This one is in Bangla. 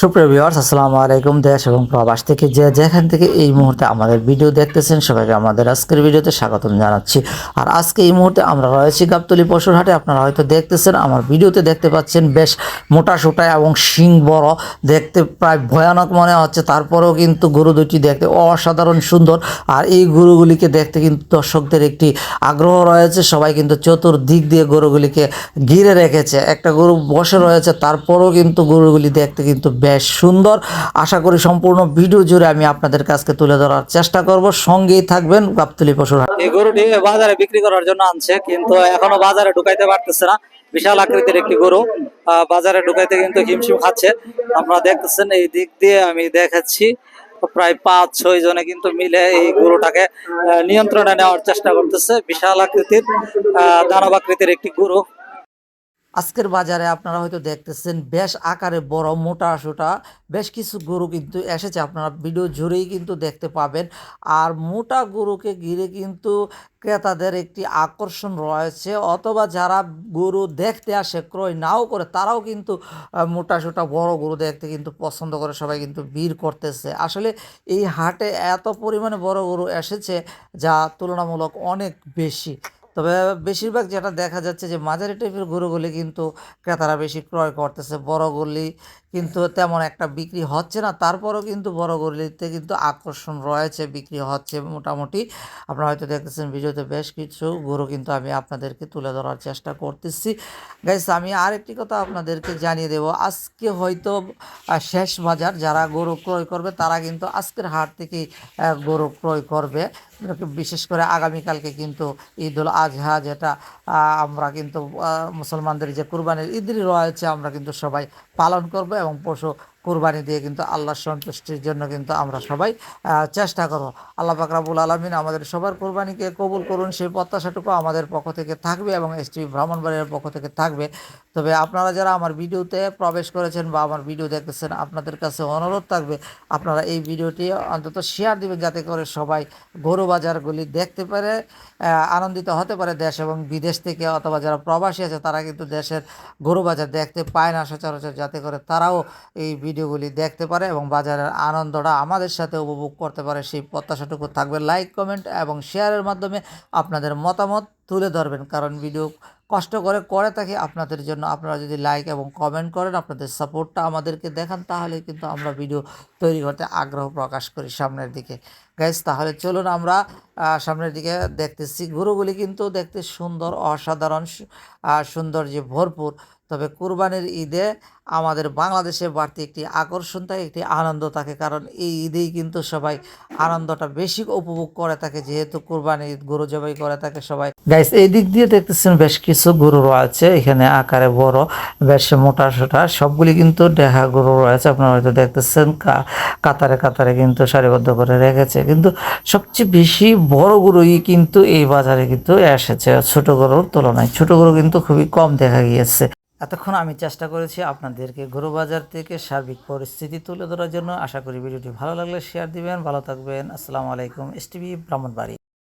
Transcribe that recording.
সুপ্রিয় ভিউয়ার্স, আসসালামু আলাইকুম। দেশ এবং প্রবাস থেকে যে যেখান থেকে এই মুহূর্তে আমাদের ভিডিও দেখতেছেন, সবাইকে আমাদের আজকের ভিডিওতে স্বাগতম জানাচ্ছি। আর আজকে এই মুহূর্তে আমরা রয়েছি গাবতলি পশুর হাটে আপনারা হয়তো দেখতেছেন, আমার ভিডিওতে দেখতে পাচ্ছেন বেশ মোটা সোটা এবং শিং বড়। দেখতে প্রায় ভয়ানক মনে হচ্ছে, তারপরেও কিন্তু গরু দুটি দেখতে অসাধারণ সুন্দর। আর এই গরুগুলিকে দেখতে কিন্তু দর্শকদের একটি আগ্রহ রয়েছে। সবাই কিন্তু চতুর্দিক দিয়ে গরুগুলিকে ঘিরে রেখেছে। একটা গরু বসে রয়েছে, তারপরেও কিন্তু গরুগুলি দেখতে কিন্তু বেশ সুন্দর। আশা করি সম্পূর্ণ ভিডিও জুড়ে আমি আপনাদের কাছকে তুলে ধরার চেষ্টা করব। সঙ্গেই থাকবেন গাবতলি পশুর হাট। এই গরুটি বাজারে বিক্রি করার জন্য আনছে, কিন্তু এখনও বাজারে ঢুকাইতে পারতেছে না। বিশাল আকৃতির একটি গরু বাজারে ঢুকাইতে কিন্তু হিমশিম খাচ্ছে। আপনারা দেখতেছেন, এই দিক দিয়ে আমি দেখাচ্ছি। প্রায় পাঁচ ছয় জনে কিন্তু মিলে এই গরুটাকে নিয়ন্ত্রণে নেওয়ার চেষ্টা করতেছে। বিশাল আকৃতির দানব আকৃতির একটি গরু। আজকের বাজারে আপনারা হয়তো দেখতেছেন, বেশ আকারে বড়, মোটা, সোটা, বেশ কিছু গরু কিন্তু এসেছে। আপনারা ভিডিও জুড়েই কিন্তু দেখতে পাবেন। আর মোটা গরুকে ঘিরে কিন্তু ক্রেতাদের একটি আকর্ষণ রয়েছে। অথবা যারা গরু দেখতে আসে, ক্রয় নাও করে, তারাও কিন্তু মোটা, সোটা, বড় গরু দেখতে কিন্তু পছন্দ করে, সবাই কিন্তু ভিড় করতেছে। আসলে এই হাটে এত পরিমাণে বড় গরু এসেছে, যা তুলনামূলক অনেক বেশি। তবে বেশিরভাগ যেটা দেখা যাচ্ছে যে মাঝারি টাইপের গরুগুলি কিন্তু ক্রেতারা বেশি ক্রয় করতেছে। বড়গুলি কিন্তু তেমন একটা বিক্রি হচ্ছে না। তারপরেও কিন্তু বড়গুলিতে কিন্তু আকর্ষণ রয়েছে, বিক্রি হচ্ছে মোটামুটি। আপনারা হয়তো দেখতেছেন ভিডিওতে বেশ কিছু গরু কিন্তু আমি আপনাদেরকে তুলে ধরার চেষ্টা করতেছি। গাইস আমি আরেকটি কথা আপনাদেরকে জানিয়ে দেব। আজকে হয়তো শেষ বাজার যারা গরু ক্রয় করবে, তারা কিন্তু আজকের হাট থেকেই গরু ক্রয় করবে। বিশেষ করে আগামীকালকে কিন্তু ঈদ উল আজহা যেটা আমরা কিন্তু মুসলমানদের যে কুরবানির ঈদ রয়েছে, আমরা কিন্তু সবাই পালন করব এবং পশু কুরবানি দিয়ে কিন্তু আল্লাহর সন্তুষ্টির জন্য কিন্তু আমরা সবাই চেষ্টা করব। আল্লাহ পাকরাবুল আলমিন আমাদের সবার কুরবানিকে কবুল করুন, সেই প্রত্যাশাটুকু আমাদের পক্ষ থেকে থাকবে এবং এস টি ব্রাহ্মণবাড়ির পক্ষ থেকে থাকবে। তবে আপনারা যারা আমার ভিডিওতে প্রবেশ করেছেন বা আমার ভিডিও দেখতেছেন, আপনাদের কাছে অনুরোধ থাকবে, আপনারা এই ভিডিওটি অন্তত শেয়ার দিবেন যাতে করে সবাই গরু বাজারগুলি দেখতে পারে আনন্দিত হতে পারে দেশ এবং বিদেশ থেকে অথবা যারা প্রবাসী আছে, তারা কিন্তু দেশের গরু বাজার দেখতে পায় না সচরাচর, যাতে করে তারাও এই ভিডিওগুলি দেখতে পারে এবং বাজারের আনন্দটা আমাদের সাথে উপভোগ করতে পারে, সেই প্রত্যাশাটুকু থাকবে। লাইক কমেন্ট এবং শেয়ারের মাধ্যমে আপনাদের মতামত তুলে ধরবেন। কারণ ভিডিও কষ্ট করে করে থাকি আপনাদের জন্য। আপনারা যদি লাইক এবং কমেন্ট করেন, আপনাদের সাপোর্টটা আমাদেরকে দেখান, তাহলে কিন্তু আমরা ভিডিও তৈরি করতে আগ্রহ প্রকাশ করি সামনের দিকে। গাইজ তাহলে চলুন আমরা সামনের দিকে দেখতেছি। গরুগুলি কিন্তু দেখতে সুন্দর, অসাধারণ সৌন্দর্যে ভরপুর। তবে কুরবানির ঈদে আমাদের বাংলাদেশে বাড়তি একটি আকর্ষণ থাকে, একটি আনন্দ থাকে। কারণ এই ঈদেই কিন্তু সবাই আনন্দটা বেশি উপভোগ করে থাকে। যেহেতু কুরবানি ঈদ, গরু জবাই করে থাকে সবাই। গাইস এই দিক দিয়ে দেখতেছেন বেশ কিছু গরু রয়েছে, এখানে আকারে বড়, বেশ মোটা সোটা, সবগুলি কিন্তু দেখা গরু রয়েছে। আপনারা হয়তো দেখতেছেন কাতারে কাতারে কিন্তু সারিবদ্ধ করে রেখেছে। কিন্তু সবচেয়ে বেশি বড় গরুই কিন্তু এই বাজারে কিন্তু এসেছে ছোট গরুর তুলনায়। ছোট গরু কিন্তু খুবই কম দেখা গিয়েছে। এতক্ষণ আমি চেষ্টা করেছি আপনাদেরকে গরু বাজার থেকে সার্বিক পরিস্থিতি তুলে ধরার জন্য। আশা করি ভিডিওটি ভালো লাগলে শেয়ার দিবেন। ভালো থাকবেন। আসসালামু আলাইকুম। এস টিভি ব্রাহ্মণবাড়ি